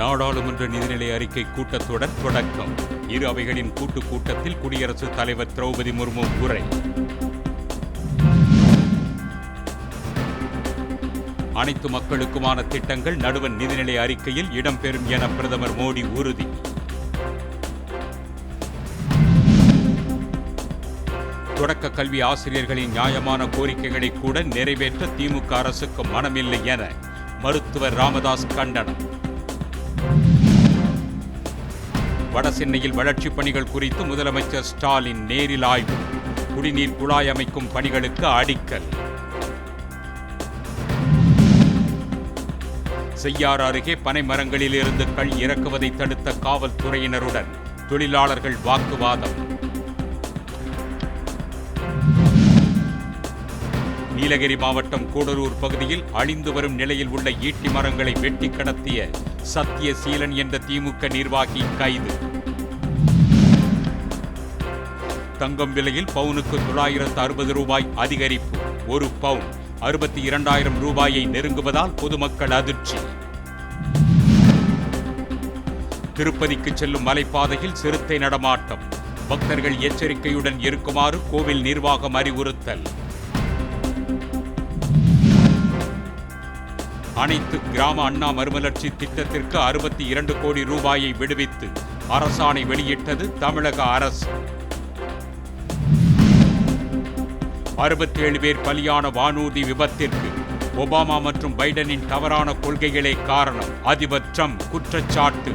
நாடாளுமன்ற நிதிநிலை அறிக்கை கூட்டத்தொடர் தொடக்கம். இரு அவைகளின் கூட்டு கூட்டத்தில் குடியரசுத் தலைவர் திரௌபதி முர்மு உரை. அனைத்து மக்களுக்குமான திட்டங்கள் நடுவன் நிதிநிலை அறிக்கையில் இடம்பெறும் என பிரதமர் மோடி உறுதி. தொடக்க கல்வி ஆசிரியர்களின் நியாயமான கோரிக்கைகளை கூட நிறைவேற்ற திமுக அரசுக்கு மனமில்லை என மருத்துவர் ராமதாஸ் கண்டனம். வடசென்னையில் வளர்ச்சிப் பணிகள் குறித்து முதலமைச்சர் ஸ்டாலின் நேரில் ஆய்வு. குடிநீர் குழாய் அமைக்கும் பணிகளுக்கு அடிக்கல். செய்யாறு அருகே பனை மரங்களில் இருந்து கள் இறக்குவதை தடுத்த காவல்துறையினருடன் தொழிலாளர்கள் வாக்குவாதம். நீலகிரி மாவட்டம் கூடலூர் பகுதியில் அழிந்து வரும் நிலையில் உள்ள ஈட்டி மரங்களை வெட்டி கடத்திய சத்தியசீலன் என்ற திமுக நிர்வாகி கைது. தங்கம் விலையில் பவுனுக்கு தொள்ளாயிரத்து அறுபது ரூபாய் அதிகரிப்பு. ஒரு பவுன் அறுபத்தி இரண்டாயிரம் ரூபாயை நெருங்குவதால் பொதுமக்கள் அதிர்ச்சி. திருப்பதிக்கு செல்லும் மலைப்பாதையில் சிறுத்தை நடமாட்டம். பக்தர்கள் எச்சரிக்கையுடன் இருக்குமாறு கோவில் நிர்வாகம் அறிவுறுத்தல். அனைத்து கிராம அண்ணா மறுமலர்ச்சி திட்டத்திற்கு அறுபத்தி இரண்டு கோடி ரூபாயை விடுவித்து அரசாணை வெளியிட்டது தமிழக அரசு. அறுபத்தேழு பேர் பலியான வானூர்தி விபத்திற்கு ஒபாமா மற்றும் பைடனின் தவறான கொள்கைகளே காரணம். அதிபர் ட்ரம்ப் குற்றச்சாட்டு.